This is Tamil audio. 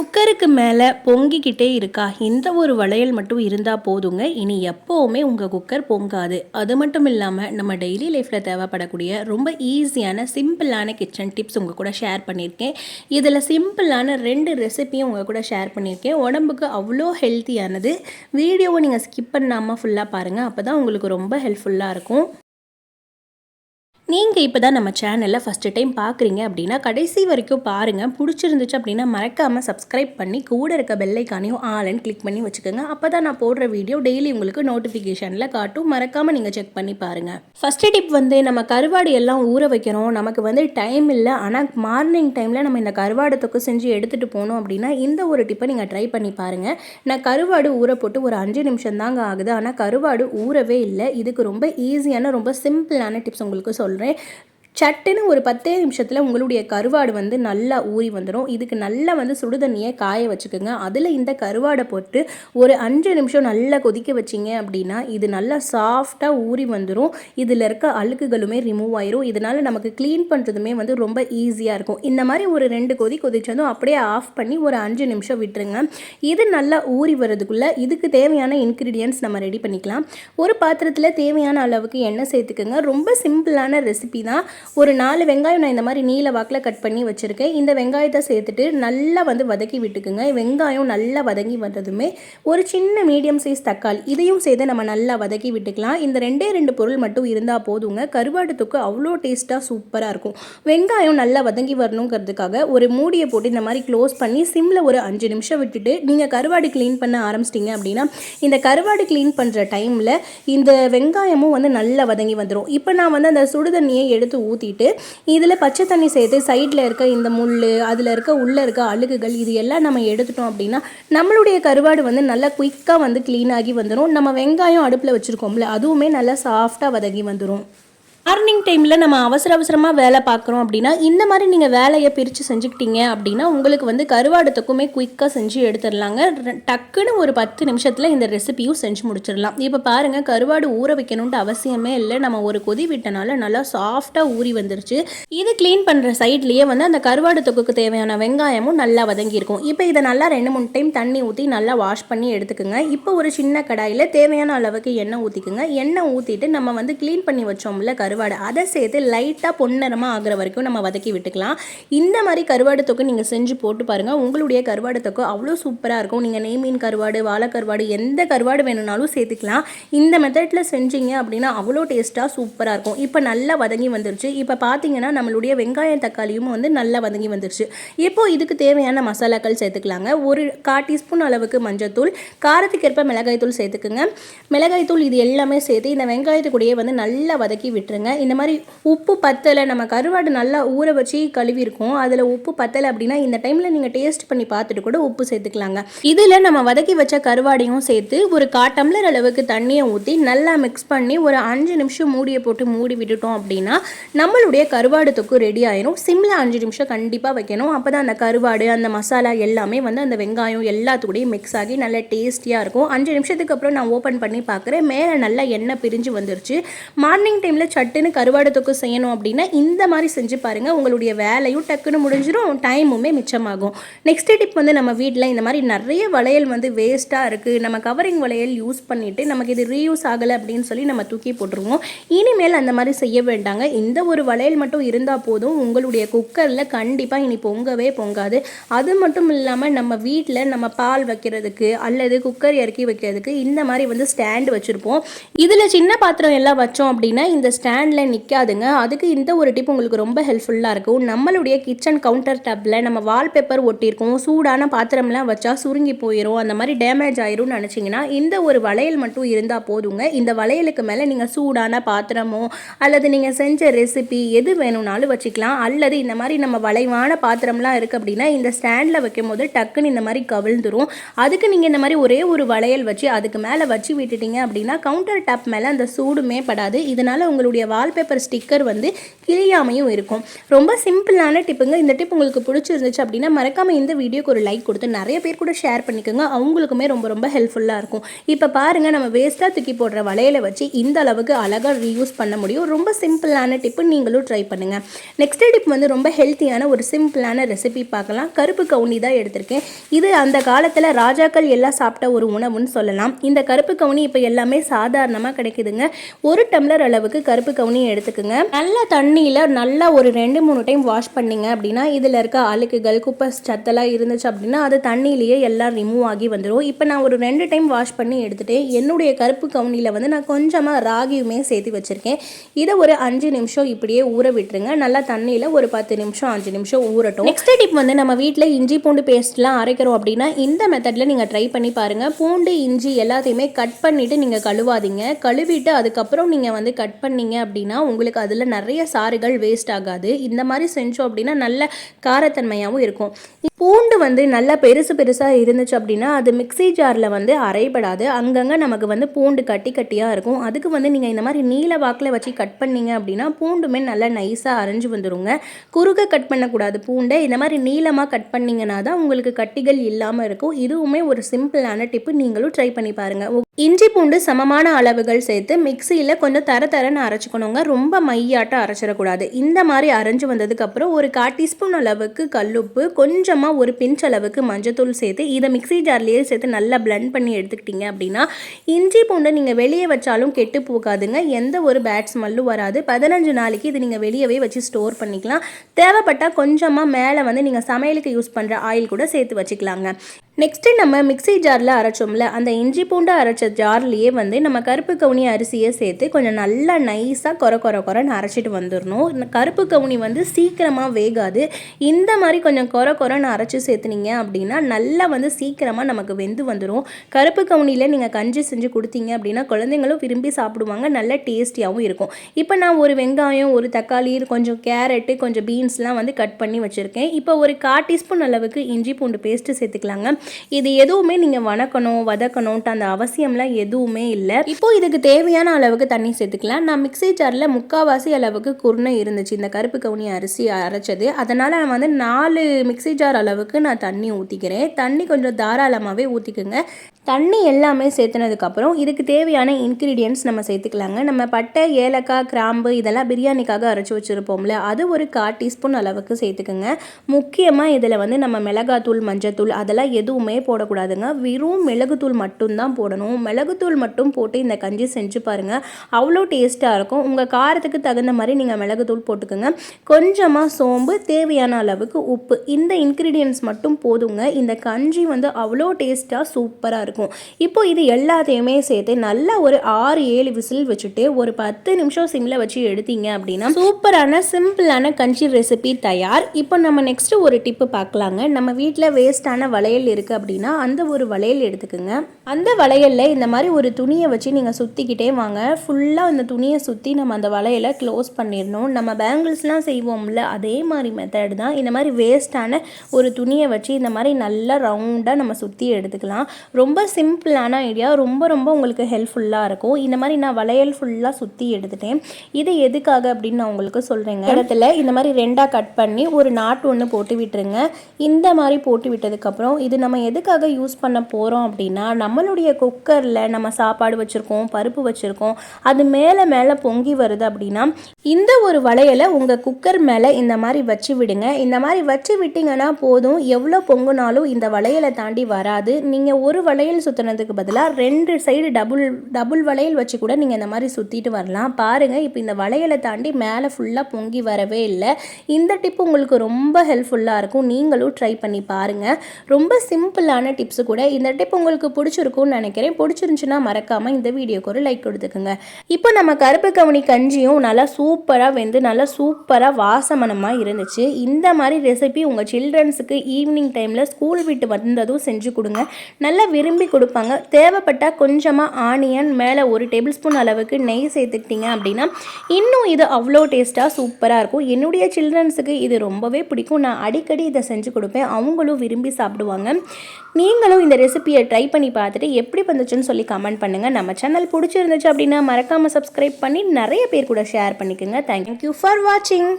குக்கருக்கு மேலே பொங்கிக்கிட்டே இருக்கா? இந்த ஒரு வளையல் மட்டும் இருந்தால் போதுங்க. இனி எப்போவுமே உங்கள் குக்கர் பொங்காது. அது மட்டும் இல்லாமல் நம்ம டெய்லி லைஃப்பில் தேவைப்படக்கூடிய ரொம்ப ஈஸியான சிம்பிளான கிச்சன் டிப்ஸ் உங்கள் கூட ஷேர் பண்ணியிருக்கேன். இதில் சிம்பிளான ரெண்டு ரெசிபியும் உங்கள் கூட ஷேர் பண்ணியிருக்கேன். உடம்புக்கு அவ்வளோ ஹெல்த்தியானது வீடியோவை நீங்கள் ஸ்கிப் பண்ணாமல் ஃபுல்லாக பாருங்கள் அப்போ தான் உங்களுக்கு ரொம்ப ஹெல்ப்ஃபுல்லாக இருக்கும். நீங்கள் இப்போ தான் நம்ம சேனலில் ஃபஸ்ட்டு டைம் பார்க்குறீங்க அப்படின்னா கடைசி வரைக்கும் பாருங்கள் பிடிச்சிருந்துச்சு அப்படின்னா மறக்காமல் சப்ஸ்கிரைப் பண்ணி கூட இருக்க பெல்லைக்கானையும் ஆலன் கிளிக் பண்ணி வச்சுக்கோங்க. அப்போ தான் நான் போடுற வீடியோ டெய்லி உங்களுக்கு நோட்டிஃபிகேஷனில் காட்டும். மறக்காமல் நீங்கள் செக் பண்ணி பாருங்கள் ஃபஸ்ட்டு டிப் வந்து நம்ம கருவாடு எல்லாம் ஊற வைக்கிறோம். நமக்கு வந்து டைம் இல்லை. ஆனால் மார்னிங் டைமில் நம்ம இந்த கருவாடு தொக்கு செஞ்சு எடுத்துகிட்டு போனோம் அப்படின்னா இந்த ஒரு டிப்பை நீங்கள் ட்ரை பண்ணி பாருங்கள் நான் கருவாடு ஊற போட்டு ஒரு அஞ்சு நிமிஷம் தாங்க ஆகுது. ஆனால் கருவாடு ஊறவே இல்லை. இதுக்கு ரொம்ப ஈஸியான ரொம்ப சிம்பிளான டிப்ஸ் உங்களுக்கு சொல்கிறேன் रहे சட்டுன்னு ஒரு பத்தே நிமிஷத்தில் உங்களுடைய கருவாடு வந்து நல்லா ஊறி வந்துடும் இதுக்கு நல்லா வந்து சுடுதண்ணியை காய வச்சுக்கோங்க. அதில் இந்த கருவாடை போட்டு ஒரு அஞ்சு நிமிஷம் நல்லா கொதிக்க வச்சிங்க அப்படின்னா இது நல்லா சாஃப்டாக ஊறி வந்துடும் இதில் இருக்க அழுக்குகளுமே ரிமூவ் ஆயிரும். இதனால் நமக்கு க்ளீன் பண்ணுறதுமே வந்து ரொம்ப ஈஸியாக இருக்கும். இந்த மாதிரி ஒரு ரெண்டு கொதி கொதிச்சதும் அப்படியே ஆஃப் பண்ணி ஒரு அஞ்சு நிமிஷம் விட்டுருங்க. இது நல்லா ஊறி வரதுக்குள்ளே இதுக்கு தேவையான இன்க்ரீடியன்ஸ் நம்ம ரெடி பண்ணிக்கலாம். ஒரு பாத்திரத்தில் தேவையான அளவுக்கு எண்ணெய் சேர்த்துக்கோங்க. ரொம்ப சிம்பிளான ரெசிபி தான். ஒரு நாலு வெங்காயம் நான் இந்த மாதிரி நீல வாக்கில் கட் பண்ணி வச்சுருக்கேன். இந்த வெங்காயத்தை சேர்த்துட்டு நல்லா வந்து வதக்கி விட்டுக்குங்க. வெங்காயம் நல்லா வதங்கி வந்ததுமே ஒரு சின்ன மீடியம் சைஸ் தக்காளி இதையும் சேர்த்து நம்ம நல்லா வதக்கி விட்டுக்கலாம். இந்த ரெண்டே ரெண்டு பொருள் மட்டும் இருந்தால் போதுங்க. கருவாடு தொக்கு அவ்வளோ டேஸ்ட்டாக சூப்பராக இருக்கும். வெங்காயம் நல்லா வதங்கி வரணுங்கிறதுக்காக ஒரு மூடியை போட்டு இந்த மாதிரி க்ளோஸ் பண்ணி சிம்மில் ஒரு அஞ்சு நிமிஷம் விட்டுட்டு நீங்கள் கருவாடு க்ளீன் பண்ண ஆரம்பிச்சிட்டிங்க அப்படின்னா இந்த கருவாடு க்ளீன் பண்ணுற டைமில் இந்த வெங்காயமும் வந்து நல்லா வதங்கி வந்துடும் இப்போ நான் வந்து அந்த சுடுதண்ணியை எடுத்து ஊற்றி ஊற்றிட்டு இதில் பச்சை தண்ணி சேர்த்து சைடில் இருக்க இந்த முள் அதில் இருக்க உள்ளே இருக்க அழுகுகள் இது எல்லாம் நம்ம எடுத்துட்டோம் அப்படின்னா நம்மளுடைய கருவாடு வந்து நல்லா குயிக்காக வந்து க்ளீன் ஆகி வந்துடும் நம்ம வெங்காயம் அடுப்பில் வச்சுருக்கோம்ல அதுவுமே நல்லா சாஃப்டாக வதங்கி வந்துடும் மார்னிங் டைமில் நம்ம அவசர அவசரமாக வேலை பார்க்குறோம் அப்படின்னா இந்த மாதிரி நீங்கள் வேலையை பிரித்து செஞ்சுக்கிட்டீங்க அப்படின்னா உங்களுக்கு வந்து கருவாடத்துக்குமே குயிக்காக செஞ்சு எடுத்துடலாங்க. டக்குன்னு ஒரு பத்து நிமிஷத்தில் இந்த ரெசிபியும் செஞ்சு முடிச்சிடலாம். இப்போ பாருங்கள் கருவாடு ஊற வைக்கணுன்ட்டு அவசியமே இல்லை. நம்ம ஒரு கொதி விட்டனால நல்லா சாஃப்டாக ஊறி வந்துருச்சு. இது க்ளீன் பண்ணுற சைட்லேயே வந்து அந்த கருவாடு தொக்குக்கு தேவையான வெங்காயமும் நல்லா வதங்கியிருக்கும். இப்போ இதை நல்லா ரெண்டு மூணு டைம் தண்ணி ஊற்றி நல்லா வாஷ் பண்ணி எடுத்துக்கோங்க. இப்போ ஒரு சின்ன கடாயில் தேவையான அளவுக்கு எண்ணெய் ஊற்றிக்குங்க எண்ணெய் ஊற்றிட்டு நம்ம வந்து க்ளீன் பண்ணி வச்சோம்ல கருவாடு கருவாடு. அதை சேர்த்து லைட்டாக பொன்னிறமாக ஆகிற வரைக்கும் நம்ம வதக்கி விட்டுக்கலாம். இந்த மாதிரி கருவாடு தொக்கு நீங்கள் செஞ்சு போட்டு பாருங்கள் உங்களுடைய கருவாடு தொக்கு அவ்வளோ சூப்பராக இருக்கும். நீங்கள் நெய் மீன் கருவாடு வாழை கருவாடு எந்த கருவாடு வேணும்னாலும் சேர்த்துக்கலாம். இந்த மெத்தடில் செஞ்சீங்க அப்படின்னா அவ்வளோ டேஸ்ட்டாக சூப்பராக இருக்கும். இப்போ நல்லா வதங்கி வந்துருச்சு. இப்போ பார்த்தீங்கன்னா நம்மளுடைய வெங்காயம் தக்காளியும் வந்து நல்லா வதங்கி வந்துருச்சு. இப்போ இதுக்கு தேவையான மசாலாக்கள் சேர்த்துக்கலாங்க. ஒரு கா டீஸ்பூன் அளவுக்கு மஞ்சத்தூள் காரத்துக்கேற்ப மிளகாய்த்தூள் சேர்த்துக்குங்க. மிளகாய்த்தூள் இது எல்லாமே சேர்த்து இந்த வெங்காயத்து கூடயே வந்து நல்லா வதக்கி விட்டுருங்க. இந்த மாதிரி உப்பு பத்தலை நம்ம கருவாடு நல்லா ஊற வச்சு கழுவிருக்கோம் அதில் உப்பு பத்தலை அப்படின்னா இந்த டைமில் நீங்கள் டேஸ்ட் பண்ணி பார்த்துட்டு கூட உப்பு சேர்த்துக்கலாங்க. இதில் நம்ம வதக்கி வச்ச கருவாடையும் சேர்த்து ஒரு கா டம்ளர் அளவுக்கு தண்ணியை ஊற்றி நல்லா மிக்ஸ் பண்ணி ஒரு அஞ்சு நிமிஷம் மூடியை போட்டு மூடி விட்டுட்டோம் அப்படின்னா நம்மளுடைய கருவாடு தொக்கு ரெடி ஆயிரும். சிம்மில் அஞ்சு நிமிஷம் கண்டிப்பாக வைக்கணும். அப்போ தான் அந்த கருவாடு அந்த மசாலா எல்லாமே வந்து அந்த வெங்காயம் எல்லாத்துக்கூடயும் மிக்ஸ் ஆகி நல்லா டேஸ்டியாக இருக்கும். அஞ்சு நிமிஷத்துக்கு அப்புறம் நான் ஓப்பன் பண்ணி பார்க்குறேன். மேலே நல்லா எண்ணெய் பிரிஞ்சு வந்துருச்சு. மார்னிங் டைமில் சட்டுன்னு கருவாடு தொக்கு செய்யணும் அப்படின்னா இந்த மாதிரி செஞ்சு பாருங்கள் உங்களுடைய வேலையும் டக்குன்னு முடிஞ்சிடும் டைமுமே மிச்சமாகும். நெக்ஸ்ட் டிப் வந்து நம்ம வீட்டில் இந்த மாதிரி நிறைய வளையல் வந்து வேஸ்ட்டாக இருக்குது நம்ம கவரிங் வளையல் யூஸ் பண்ணிவிட்டு நமக்கு இது ரீயூஸ் ஆகலை அப்படின்னு சொல்லி நம்ம தூக்கி போட்டுருவோம். இனிமேல் அந்த மாதிரி செய்ய வேண்டாங்க. இந்த ஒரு வளையல் மட்டும் இருந்தால் போதும். உங்களுடைய குக்கரில் கண்டிப்பாக இனி பொங்கவே பொங்காது. அது மட்டும் இல்லாமல் நம்ம வீட்டில் நம்ம பால் வைக்கிறதுக்கு அல்லது குக்கர் இறக்கி வைக்கிறதுக்கு இந்த மாதிரி வந்து ஸ்டாண்ட் வச்சுருப்போம். இதில் சின்ன பாத்திரம் எல்லாம் வச்சோம் அப்படின்னா இந்த ஸ்டாண்ட் ஸ்டாண்டில் நிற்காதுங்க அதுக்கு இந்த ஒரு டிப் உங்களுக்கு ரொம்ப ஹெல்ப்ஃபுல்லாக இருக்கும் நம்மளுடைய கிச்சன் கவுண்டர் டப்பில் நம்ம வால்பேப்பர் ஒட்டியிருக்கோம். சூடான பாத்திரம்லாம் வச்சா சுருங்கி போயிடும் அந்த மாதிரி டேமேஜ் ஆயிரும்னு நினச்சிங்கன்னா இந்த ஒரு வளையல் மட்டும் இருந்தால் போதுங்க. இந்த வளையலுக்கு மேலே நீங்கள் சூடான பாத்திரமோ அல்லது நீங்கள் செஞ்ச ரெசிபி எது வேணும்னாலும் வச்சுக்கலாம். அல்லது இந்த மாதிரி நம்ம வளைவான பாத்திரம்லாம் இருக்குது அப்படின்னா இந்த ஸ்டாண்டில் வைக்கும் போது டக்குன்னு இந்த மாதிரி கவிழ்ந்துரும். அதுக்கு நீங்கள் இந்த மாதிரி ஒரே ஒரு வளையல் வச்சு அதுக்கு மேலே வச்சு விட்டுட்டீங்க அப்படின்னா கவுண்டர் டாப் மேலே அந்த சூடுமே படாது. இதனால் உங்களுடைய வால்பேப்பர் ஸ்டிக்கர் வந்து கிழியாமையும் இருக்கும். ரொம்ப சிம்பிளான டிப்புங்க இந்த டிப் உங்களுக்கு பிடிச்சிருந்துச்சு அப்படின்னா மறக்காமல் இந்த வீடியோக்கு ஒரு லைக் கொடுத்து நிறைய பேர் கூட ஷேர் பண்ணிக்கோங்க. அவங்களுக்குமே ரொம்ப ரொம்ப ஹெல்ப்ஃபுல்லாக இருக்கும். இப்போ பாருங்கள் நம்ம வேஸ்ட்டாக தூக்கி போடுற வளையலை வச்சு இந்த அளவுக்கு அழகாக ரீயூஸ் பண்ண முடியும். ரொம்ப சிம்பிளான டிப்பு நீங்களும் ட்ரை பண்ணுங்கள் நெக்ஸ்ட் டிப் வந்து ரொம்ப ஹெல்த்தியான ஒரு சிம்பிளான ரெசிபி பார்க்கலாம். கருப்பு கவுனி தான் எடுத்திருக்கேன். இது அந்த காலத்தில் ராஜாக்கள் எல்லாம் சாப்பிட்ட ஒரு உணவுன்னு சொல்லலாம். இந்த கருப்பு கவுனி இப்போ எல்லாமே சாதாரணமாக கிடைக்குதுங்க. ஒரு டம்ளர் அளவுக்கு கருப்பு கவுனி எடுத்துக்கோங்க. நல்ல தண்ணியில் நல்லா ஒரு ரெண்டு மூணு டைம் வாஷ் பண்ணிங்க அப்படின்னா இதில் இருக்க அழுக்குகள் குப்பை சத்தெல்லாம் இருந்துச்சு அப்படின்னா அது தண்ணியிலேயே எல்லாம் ரிமூவ் ஆகி வந்துடும் இப்போ நான் ஒரு ரெண்டு டைம் வாஷ் பண்ணி எடுத்துகிட்டு என்னுடைய கருப்பு கவுனியில் வந்து நான் கொஞ்சமாக ராகியுமே சேர்த்து வச்சுருக்கேன். இதை ஒரு அஞ்சு நிமிஷம் இப்படியே ஊற விட்டுருங்க. நல்லா தண்ணியில் ஒரு பத்து நிமிஷம் அஞ்சு நிமிஷம் ஊறட்டும். நெக்ஸ்ட் டிப் வந்து நம்ம வீட்டில் இஞ்சி பூண்டு பேஸ்ட்லாம் அரைக்கிறோம் அப்படின்னா இந்த மெத்தடில் நீங்கள் ட்ரை பண்ணி பாருங்கள் பூண்டு இஞ்சி எல்லாத்தையுமே கட் பண்ணிவிட்டு நீங்கள் கழுவாதீங்க. கழுவிட்டு அதுக்கப்புறம் நீங்கள் வந்து கட் பண்ணீங்க அப்படின்னா உங்களுக்கு அதில் நிறைய சாறுகள் வேஸ்ட் ஆகாது. இந்த மாதிரி செஞ்சோம் அப்படின்னா நல்ல காரத்தன்மையாகவும் இருக்கும். பூண்டு வந்து நல்லா பெருசு பெருசாக இருந்துச்சு அப்படின்னா அது மிக்ஸி ஜாரில் வந்து அரைபடாது. அங்கங்கே நமக்கு வந்து பூண்டு கட்டி கட்டியாக இருக்கும். அதுக்கு வந்து நீங்கள் இந்த மாதிரி நீல வாக்கில் வச்சு கட் பண்ணீங்க அப்படின்னா பூண்டுமே நல்லா நைஸாக அரைஞ்சு வந்துடுங்க குறுக கட் பண்ணக்கூடாது பூண்டை. இந்த மாதிரி நீளமாக கட் பண்ணிங்கன்னா தான் உங்களுக்கு கட்டிகள் இல்லாமல் இருக்கும். இதுவுமே ஒரு சிம்பிளான டிப்பு நீங்களும் ட்ரை பண்ணி பாருங்கள் இஞ்சி பூண்டு சமமான அளவுகள் சேர்த்து மிக்சியில் கொஞ்சம் தர தரன்னு அரைச்சிக்கணுங்க. ரொம்ப மையாட்டம் அரைச்சிடக்கூடாது. இந்த மாதிரி அரைஞ்சு வந்ததுக்கப்புறம் ஒரு கால் டீஸ்பூன் அளவுக்கு கல்லுப்பு கொஞ்சமாக ஒரு பிஞ்ச் அளவுக்கு மஞ்சத்தூள் சேர்த்து இதை மிக்ஸி ஜார்லேயே சேர்த்து நல்லா பிளெண்ட் பண்ணி எடுத்துக்கிட்டீங்க அப்படின்னா இஞ்சி பூண்டை நீங்கள் வெளியே வச்சாலும் கெட்டு போகாதுங்க. எந்த ஒரு பேட் ஸ்மெல்லும் வராது. பதினஞ்சு நாளைக்கு இது நீங்கள் வெளியவே வச்சு ஸ்டோர் பண்ணிக்கலாம். தேவைப்பட்டால் கொஞ்சமாக மேலே வந்து நீங்கள் சமையலுக்கு யூஸ் பண்ணுற ஆயில் கூட சேர்த்து வச்சுக்கலாங்க. நெக்ஸ்ட்டு நம்ம மிக்ஸி ஜாரில் அரைச்சோம்ல அந்த இஞ்சி பூண்டு அரைச்ச ஜார்லேயே வந்து நம்ம கருப்பு கவுனி அரிசியை சேர்த்து கொஞ்சம் நல்லா நைஸாக கொர கொர கொரன்னு அரைச்சிட்டு வந்துடணும். இந்த கருப்பு கவுனி வந்து சீக்கிரமாக வேகாது. இந்த மாதிரி கொஞ்சம் கொர கொரன்னு அரைச்சி சேர்த்துனீங்க அப்படின்னா நல்லா வந்து சீக்கிரமாக நமக்கு வெந்து வந்துடும் கருப்பு கவுனியில் நீங்கள் கஞ்சி செஞ்சு கொடுத்தீங்க அப்படின்னா குழந்தைங்களும் விரும்பி சாப்பிடுவாங்க நல்ல டேஸ்டியாகவும் இருக்கும். இப்போ நான் ஒரு வெங்காயம் ஒரு தக்காளி கொஞ்சம் கேரட்டு கொஞ்சம் பீன்ஸ்லாம் வந்து கட் பண்ணி வச்சுருக்கேன். இப்போ ஒரு கால் டீஸ்பூன் அளவுக்கு இஞ்சி பூண்டு பேஸ்ட்டு சேர்த்துக்கலாங்க. இது எதுவுமே நீங்கள் வணக்கணும் வதக்கணும்ட்டு அந்த அவசியம்லாம் எதுவுமே இல்லை. இப்போ இதுக்கு தேவையான அளவுக்கு தண்ணி சேர்த்துக்கலாம். நான் மிக்ஸி ஜாரில் முக்கால்வாசி அளவுக்கு குருணை இருந்துச்சு. இந்த கருப்பு கவுனி அரிசி அரைச்சது. அதனால் நான் வந்து நாலு மிக்ஸி ஜார் அளவுக்கு நான் தண்ணி ஊற்றிக்கிறேன் தண்ணி கொஞ்சம் தாராளமாகவே ஊற்றிக்கோங்க தண்ணி எல்லாமே சேர்த்துனதுக்கப்புறம் இதுக்கு தேவையான இன்க்ரீடியன்ட்ஸ் நம்ம சேர்த்துக்கலாங்க. நம்ம பட்டை ஏலக்காய் கிராம்பு இதெல்லாம் பிரியாணிக்காக அரைச்சி வச்சுருப்போம்ல அது ஒரு கால் டீஸ்பூன் அளவுக்கு சேர்த்துக்குங்க. முக்கியமாக இதில் வந்து நம்ம மிளகாத்தூள் மஞ்சத்தூள் அதெல்லாம் எதுவும் போடக்கூடாதுங்க. வெறும் மிளகுத்தூள் மட்டும்தான் போடணும். மிளகுத்தூள் மட்டும் போட்டு இந்த கஞ்சி செஞ்சு பாருங்கள் அவ்வளோ டேஸ்ட்டாக இருக்கும். உங்கள் காரத்துக்கு தகுந்த மாதிரி நீங்கள் மிளகுத்தூள் போட்டுக்கோங்க. கொஞ்சமாக சோம்பு தேவையான அளவுக்கு உப்பு. இந்த இன்க்ரீடியன்ஸ் மட்டும் போதுங்க. இந்த கஞ்சி வந்து அவ்வளோ டேஸ்ட்டாக சூப்பராக இருக்கும். இப்போ இது எல்லாத்தையுமே சேர்த்து நல்லா ஒரு ஆறு ஏழு விசில் வச்சுட்டு ஒரு பத்து நிமிஷம் சிம்மில் வச்சு எடுத்தீங்க அப்படின்னா சூப்பரான சிம்பிளான கஞ்சி ரெசிபி தயார். இப்போ நம்ம நெக்ஸ்ட் ஒரு டிப்பு பார்க்கலாங்க நம்ம வீட்டில் வேஸ்டான வளையல் இருக்குது அப்படின்னா அந்த ஒரு வளையல் எடுத்துக்கோங்க. அந்த வளையலில் இந்த மாதிரி ஒரு துணியை வச்சு நீங்கள் சுற்றிக்கிட்டே வாங்க. ஃபுல்லாக அந்த துணியை சுற்றி நம்ம அந்த வளையலை க்ளோஸ் பண்ணிடணும். நம்ம பேங்கிள்ஸ்லாம் செய்வோம்ல அதே மாதிரி மெத்தட் தான். இந்த மாதிரி வேஸ்டான ஒரு துணியை வச்சு இந்த மாதிரி நல்லா ரவுண்டாக நம்ம சுற்றி எடுத்துக்கலாம். ரொம்ப சிம்பிளான ஐடியா ரொம்ப ரொம்ப உங்களுக்கு ஹெல்ப்ஃபுல்லாக இருக்கும். இந்த மாதிரி நான் வளையல் ஃபுல்லாக சுற்றி எடுத்துட்டேன். இது எதுக்காக அப்படின்னு நான் உங்களுக்கு சொல்கிறேங்க இடத்துல இந்த மாதிரி ரெண்டாக கட் பண்ணி ஒரு நாட்டு ஒன்று போட்டு விட்டுருங்க. இந்த மாதிரி போட்டு விட்டதுக்கப்புறம் இது நம்ம நம்ம எதுக்காக யூஸ் பண்ண போகிறோம் அப்படின்னா நம்மளுடைய குக்கரில் நம்ம சாப்பாடு வச்சுருக்கோம் பருப்பு வச்சுருக்கோம் அது மேலே மேலே பொங்கி வருது அப்படின்னா இந்த ஒரு வளையலை உங்கள் குக்கர் மேலே இந்த மாதிரி வச்சு விடுங்க. இந்த மாதிரி வச்சு விட்டிங்கன்னா போதும். எவ்வளோ பொங்குனாலும் இந்த வளையலை தாண்டி வராது. நீங்கள் ஒரு வளையல் சுற்றுனதுக்கு பதிலாக ரெண்டு சைடு டபுள் டபுள் வளையல் வச்சு கூட நீங்கள் இந்த மாதிரி சுற்றிட்டு வரலாம். பாருங்கள் இப்போ இந்த வளையலை தாண்டி மேலே ஃபுல்லாக பொங்கி வரவே இல்லை. இந்த டிப் உங்களுக்கு ரொம்ப ஹெல்ப்ஃபுல்லாக இருக்கும். நீங்களும் ட்ரை பண்ணி பாருங்கள் ரொம்ப சிம் சிம்பிளான டிப்ஸு கூட இந்த டிப் உங்களுக்கு பிடிச்சிருக்கும்னு நினைக்கிறேன். பிடிச்சிருந்துச்சுன்னா மறக்காமல் இந்த வீடியோக்கு ஒரு லைக் கொடுத்துக்குங்க. இப்போ நம்ம கருப்பு கவுனி கஞ்சியும் நல்லா சூப்பராக வெந்து நல்லா சூப்பராக வாசமனமாக இருந்துச்சு. இந்த மாதிரி ரெசிபி உங்கள் சில்ட்ரன்ஸுக்கு ஈவினிங் டைமில் ஸ்கூல் விட்டு வந்ததும் செஞ்சு கொடுங்க. நல்லா விரும்பி கொடுப்பாங்க. தேவைப்பட்டால் கொஞ்சமாக ஆனியன் மேலே ஒரு டேபிள் ஸ்பூன் அளவுக்கு நெய் சேர்த்துக்கிட்டீங்க அப்படின்னா இன்னும் இது அவ்வளோ டேஸ்ட்டாக சூப்பராக இருக்கும். என்னுடைய சில்ட்ரன்ஸுக்கு இது ரொம்பவே பிடிக்கும். நான் அடிக்கடி இதை செஞ்சு கொடுப்பேன். அவங்களும் விரும்பி சாப்பிடுவாங்க. நீங்களும் இந்த ரெசிபியை ட்ரை பண்ணி பார்த்துட்டு எப்படி வந்துச்சுன்னு சொல்லி கமெண்ட் பண்ணுங்கள் நம்ம சேனல் பிடிச்சிருந்துச்சு அப்படின்னா மறக்காமல் சப்ஸ்கிரைப் பண்ணி நிறைய பேர் கூட ஷேர் பண்ணிக்கோங்க. தேங்க்யூ ஃபார் வாட்சிங்